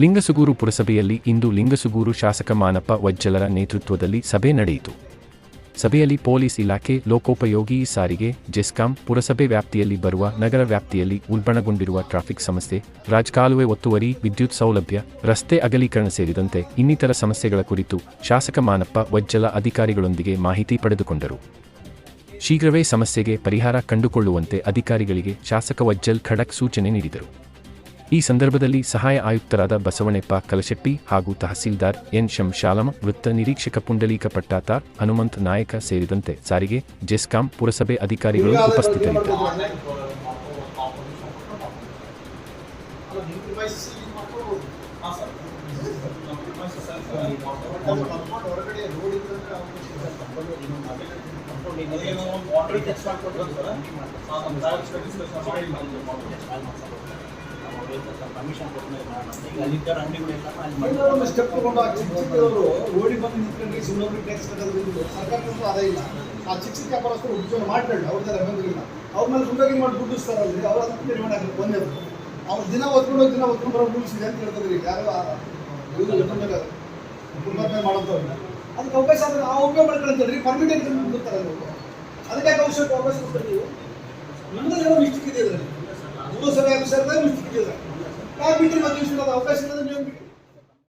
ಲಿಂಗಸುಗೂರು ಪುರಸಭೆಯಲ್ಲಿ ಇಂದು ಲಿಂಗಸುಗೂರು ಶಾಸಕ ಮಾನಪ್ಪ ವಜ್ಜಲರ ನೇತೃತ್ವದಲ್ಲಿ ಸಭೆ ನಡೆಯಿತು. ಸಭೆಯಲ್ಲಿ ಪೊಲೀಸ್ ಇಲಾಖೆ, ಲೋಕೋಪಯೋಗಿ ಸಾರಿಗೆ, ಜೆಸ್ಕಾಂ, ಪುರಸಭೆ ವ್ಯಾಪ್ತಿಯಲ್ಲಿ ಬರುವ ನಗರ ವ್ಯಾಪ್ತಿಯಲ್ಲಿ ಉಲ್ಬಣಗೊಂಡಿರುವ ಟ್ರಾಫಿಕ್ ಸಮಸ್ಯೆ, ರಾಜಕಾಲುವೆ ಒತ್ತುವರಿ, ವಿದ್ಯುತ್ ಸೌಲಭ್ಯ, ರಸ್ತೆ ಅಗಲೀಕರಣ ಸೇರಿದಂತೆ ಇನ್ನಿತರ ಸಮಸ್ಯೆಗಳ ಕುರಿತು ಶಾಸಕ ಮಾನಪ್ಪ ವಜ್ಜಲ ಅಧಿಕಾರಿಗಳೊಂದಿಗೆ ಮಾಹಿತಿ ಪಡೆದುಕೊಂಡರು. ಶೀಘ್ರವೇ ಸಮಸ್ಯೆಗೆ ಪರಿಹಾರ ಕಂಡುಕೊಳ್ಳುವಂತೆ ಅಧಿಕಾರಿಗಳಿಗೆ ಶಾಸಕ ವಜ್ಜಲ್ ಖಡಕ್ ಸೂಚನೆ ನೀಡಿದರು. ಈ ಸಂದರ್ಭದಲ್ಲಿ ಸಹಾಯ ಆಯುಕ್ತರಾದ ಬಸವಣ್ಣಪ್ಪ ಕಲಶೆಟ್ಟಿ ಹಾಗೂ ತಹಸೀಲ್ದಾರ್ ಎನ್ ಶಂಶಾಲಮ ವೃತ್ತ ನಿರೀಕ್ಷಕ ಪುಂಡಲೀಕ ಪಟ್ಟಾತ ಹನುಮಂತ್ ನಾಯಕ ಸೇರಿದಂತೆ ಸಾರಿಗೆ, ಜೆಸ್ಕಾಂ ಪುರಸಭೆ ಅಧಿಕಾರಿಗಳು ಉಪಸ್ಥಿತರಿದ್ದರು. ಪರ್ಮಿಷನ್ ರೋಡಿಗೆ ಬಂದು ನಿಂತ್ಕೊಂಡು ಸುಮ್ಮನೆ ಟ್ಯಾಕ್ಸ್ ಕಟ್ಟೋದ್ರಿಂದ ಸರ್ಕಾರಕ್ಕಂತೂ ಅದೇ ಇಲ್ಲ ಆ ಚಿಕ್ಕ ಚಿಕ್ಕ ಉದ್ಯೋಗ ಮಾಡ್ಕೊಳ್ಳಿ ಅವ್ರ ತರ ಬಂದಿಲ್ಲ ಅವ್ರ ಮೇಲೆ ಗುಂಡಾಗಿ ಮಾಡಿ ಅವ್ರ ಆಗಬೇಕು ಒಂದೇ ಅವ್ರು ದಿನ ಹೋಗಿ ದಿನ ಬರೋ ಅಂತ ಹೇಳ್ತಿದ್ರಿ ಯಾರು ಮಾಡೋಂಥವ್ರನ್ನ ಅದಕ್ಕೆ ಅವಕಾಶ ಆದ್ರೆ ಆ ಉಪಯೋಗ ಮಾಡ್ಕೊಳ್ತೀರಿ ಪರ್ಮಿನೆಂಟ್ ಬಿಡ್ತಾರೆ ಅದಕ್ಕೆ ಯಾಕೆ ಅವಶ್ಯಕ ಅವಕಾಶ ಕೊಡ್ತಾರೆ ನೀವು ಮಿಸ್ಟೇಕ್ ಇದೆ ಆಫೀಸರ್ದಾಗ ಮಿಸ್ಟೇಕ್ ಇದೆ నా బిడ్డలు తీసుకున్న అవకాశం లేదు మేము